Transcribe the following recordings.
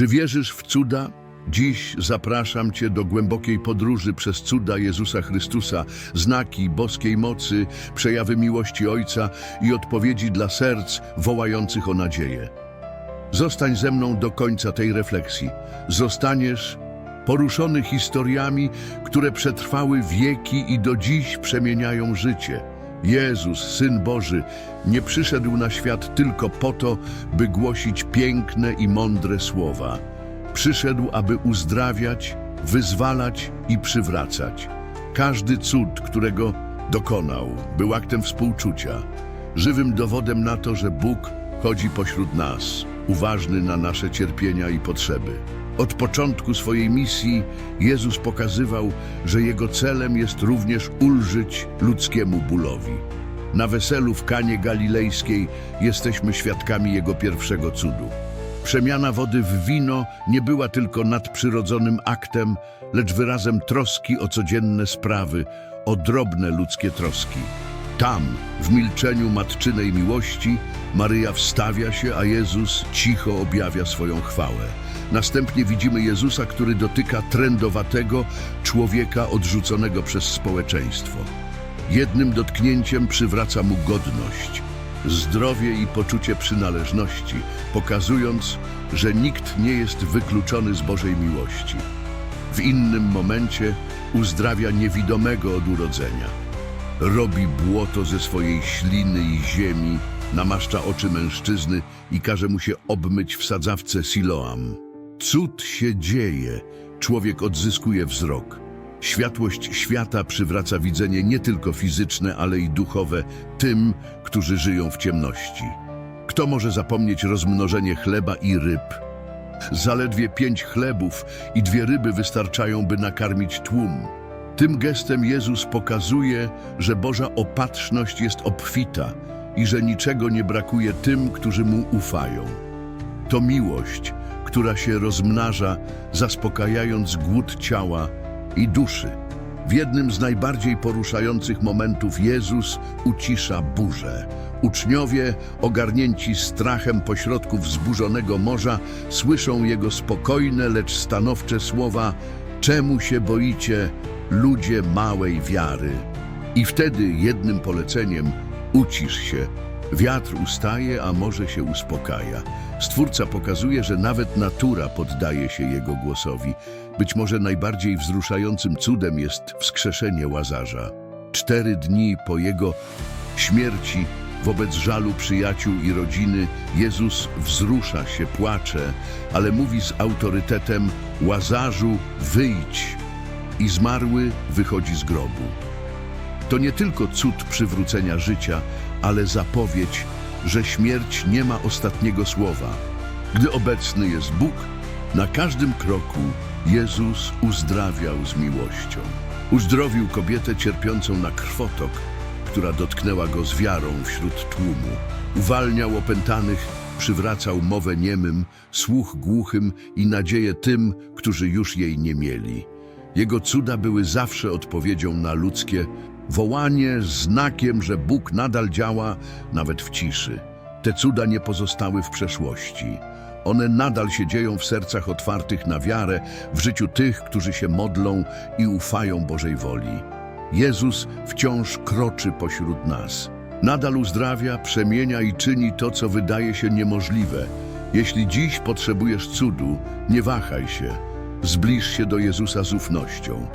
Czy wierzysz w cuda? Dziś zapraszam Cię do głębokiej podróży przez cuda Jezusa Chrystusa, znaki boskiej mocy, przejawy miłości Ojca i odpowiedzi dla serc wołających o nadzieję. Zostań ze mną do końca tej refleksji. Zostaniesz poruszony historiami, które przetrwały wieki i do dziś przemieniają życie. Jezus, Syn Boży, nie przyszedł na świat tylko po to, by głosić piękne i mądre słowa. Przyszedł, aby uzdrawiać, wyzwalać i przywracać. Każdy cud, którego dokonał, był aktem współczucia, żywym dowodem na to, że Bóg chodzi pośród nas, uważny na nasze cierpienia i potrzeby. Od początku swojej misji Jezus pokazywał, że Jego celem jest również ulżyć ludzkiemu bólowi. Na weselu w Kanie Galilejskiej jesteśmy świadkami Jego pierwszego cudu. Przemiana wody w wino nie była tylko nadprzyrodzonym aktem, lecz wyrazem troski o codzienne sprawy, o drobne ludzkie troski. Tam, w milczeniu matczynej miłości, Maryja wstawia się, a Jezus cicho objawia swoją chwałę. Następnie widzimy Jezusa, który dotyka trędowatego człowieka odrzuconego przez społeczeństwo. Jednym dotknięciem przywraca mu godność, zdrowie i poczucie przynależności, pokazując, że nikt nie jest wykluczony z Bożej miłości. W innym momencie uzdrawia niewidomego od urodzenia. Robi błoto ze swojej śliny i ziemi, namaszcza oczy mężczyzny i każe mu się obmyć w sadzawce Siloam. Cud się dzieje, człowiek odzyskuje wzrok. Światłość świata przywraca widzenie nie tylko fizyczne, ale i duchowe tym, którzy żyją w ciemności. Kto może zapomnieć rozmnożenie chleba i ryb? Zaledwie pięć chlebów i dwie ryby wystarczają, by nakarmić tłum. Tym gestem Jezus pokazuje, że Boża opatrzność jest obfita i że niczego nie brakuje tym, którzy Mu ufają. To miłość, która się rozmnaża, zaspokajając głód ciała i duszy. W jednym z najbardziej poruszających momentów Jezus ucisza burzę. Uczniowie, ogarnięci strachem pośrodku wzburzonego morza, słyszą Jego spokojne, lecz stanowcze słowa Czemu się boicie, ludzie małej wiary? I wtedy jednym poleceniem ucisz się. Wiatr ustaje, a morze się uspokaja. Stwórca pokazuje, że nawet natura poddaje się Jego głosowi. Być może najbardziej wzruszającym cudem jest wskrzeszenie Łazarza. Cztery dni po Jego śmierci, wobec żalu przyjaciół i rodziny, Jezus wzrusza się, płacze, ale mówi z autorytetem Łazarzu, wyjdź! I zmarły wychodzi z grobu. To nie tylko cud przywrócenia życia, ale zapowiedź, że śmierć nie ma ostatniego słowa. Gdy obecny jest Bóg, na każdym kroku Jezus uzdrawiał z miłością. Uzdrowił kobietę cierpiącą na krwotok, która dotknęła go z wiarą wśród tłumu. Uwalniał opętanych, przywracał mowę niemym, słuch głuchym i nadzieję tym, którzy już jej nie mieli. Jego cuda były zawsze odpowiedzią na ludzkie wołanie, znakiem, że Bóg nadal działa, nawet w ciszy. Te cuda nie pozostały w przeszłości. One nadal się dzieją w sercach otwartych na wiarę, w życiu tych, którzy się modlą i ufają Bożej woli. Jezus wciąż kroczy pośród nas. Nadal uzdrawia, przemienia i czyni to, co wydaje się niemożliwe. Jeśli dziś potrzebujesz cudu, nie wahaj się. Zbliż się do Jezusa z ufnością.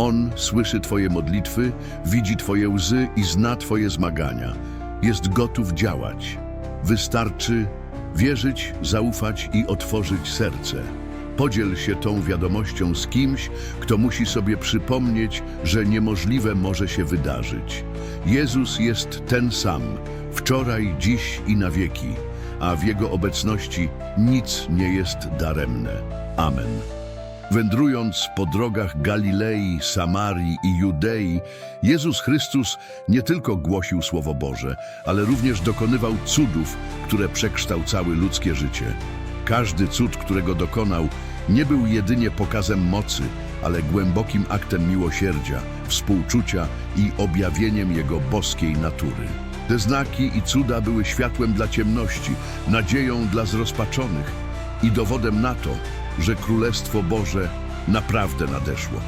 On słyszy Twoje modlitwy, widzi Twoje łzy i zna Twoje zmagania. Jest gotów działać. Wystarczy wierzyć, zaufać i otworzyć serce. Podziel się tą wiadomością z kimś, kto musi sobie przypomnieć, że niemożliwe może się wydarzyć. Jezus jest ten sam, wczoraj, dziś i na wieki, a w Jego obecności nic nie jest daremne. Amen. Wędrując po drogach Galilei, Samarii i Judei, Jezus Chrystus nie tylko głosił Słowo Boże, ale również dokonywał cudów, które przekształcały ludzkie życie. Każdy cud, którego dokonał, nie był jedynie pokazem mocy, ale głębokim aktem miłosierdzia, współczucia i objawieniem Jego boskiej natury. Te znaki i cuda były światłem dla ciemności, nadzieją dla zrozpaczonych i dowodem na to, że Królestwo Boże naprawdę nadeszło.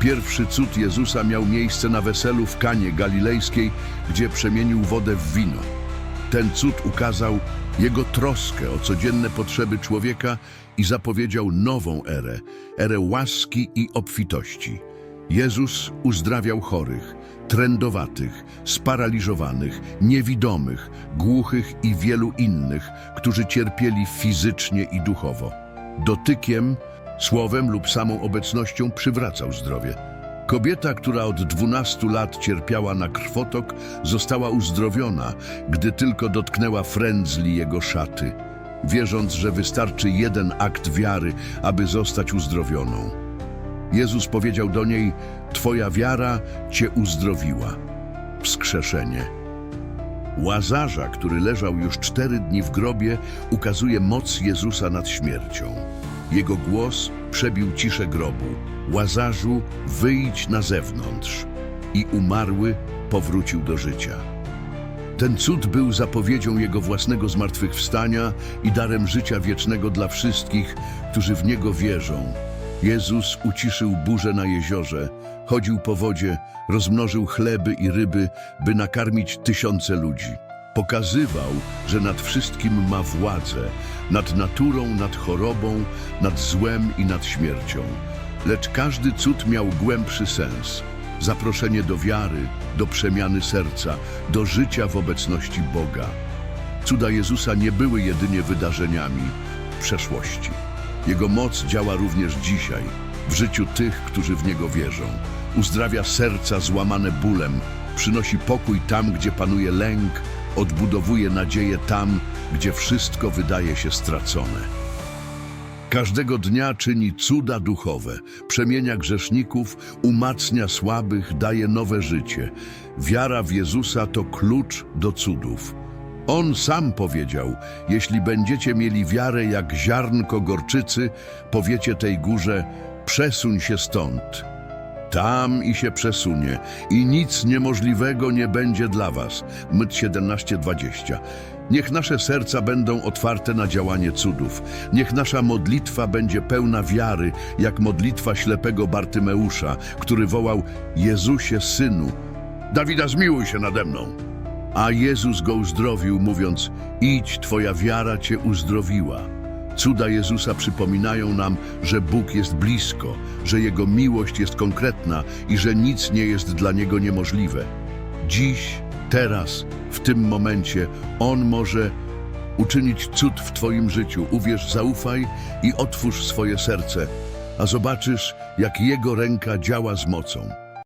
Pierwszy cud Jezusa miał miejsce na weselu w Kanie Galilejskiej, gdzie przemienił wodę w wino. Ten cud ukazał jego troskę o codzienne potrzeby człowieka i zapowiedział nową erę, erę łaski i obfitości. Jezus uzdrawiał chorych, trędowatych, sparaliżowanych, niewidomych, głuchych i wielu innych, którzy cierpieli fizycznie i duchowo. Dotykiem, słowem lub samą obecnością przywracał zdrowie. Kobieta, która od 12 lat cierpiała na krwotok, została uzdrowiona, gdy tylko dotknęła frędzli jego szaty, wierząc, że wystarczy jeden akt wiary, aby zostać uzdrowioną. Jezus powiedział do niej: Twoja wiara cię uzdrowiła. Wskrzeszenie. Łazarza, który leżał już cztery dni w grobie, ukazuje moc Jezusa nad śmiercią. Jego głos przebił ciszę grobu. Łazarzu, wyjdź na zewnątrz. I umarły powrócił do życia. Ten cud był zapowiedzią jego własnego zmartwychwstania i darem życia wiecznego dla wszystkich, którzy w niego wierzą. Jezus uciszył burzę na jeziorze, chodził po wodzie, rozmnożył chleby i ryby, by nakarmić tysiące ludzi. Pokazywał, że nad wszystkim ma władzę, nad naturą, nad chorobą, nad złem i nad śmiercią. Lecz każdy cud miał głębszy sens. Zaproszenie do wiary, do przemiany serca, do życia w obecności Boga. Cuda Jezusa nie były jedynie wydarzeniami przeszłości. Jego moc działa również dzisiaj, w życiu tych, którzy w Niego wierzą. Uzdrawia serca złamane bólem, przynosi pokój tam, gdzie panuje lęk, odbudowuje nadzieję tam, gdzie wszystko wydaje się stracone. Każdego dnia czyni cuda duchowe, przemienia grzeszników, umacnia słabych, daje nowe życie. Wiara w Jezusa to klucz do cudów. On sam powiedział, jeśli będziecie mieli wiarę jak ziarnko gorczycy, powiecie tej górze, przesuń się stąd. Tam i się przesunie i nic niemożliwego nie będzie dla was. Myt 17:20. Niech nasze serca będą otwarte na działanie cudów. Niech nasza modlitwa będzie pełna wiary, jak modlitwa ślepego Bartymeusza, który wołał: Jezusie, synu, Dawida, zmiłuj się nade mną. A Jezus go uzdrowił, mówiąc: Idź, twoja wiara cię uzdrowiła. Cuda Jezusa przypominają nam, że Bóg jest blisko, że Jego miłość jest konkretna i że nic nie jest dla Niego niemożliwe. Dziś, teraz, w tym momencie On może uczynić cud w Twoim życiu. Uwierz, zaufaj i otwórz swoje serce, a zobaczysz, jak Jego ręka działa z mocą.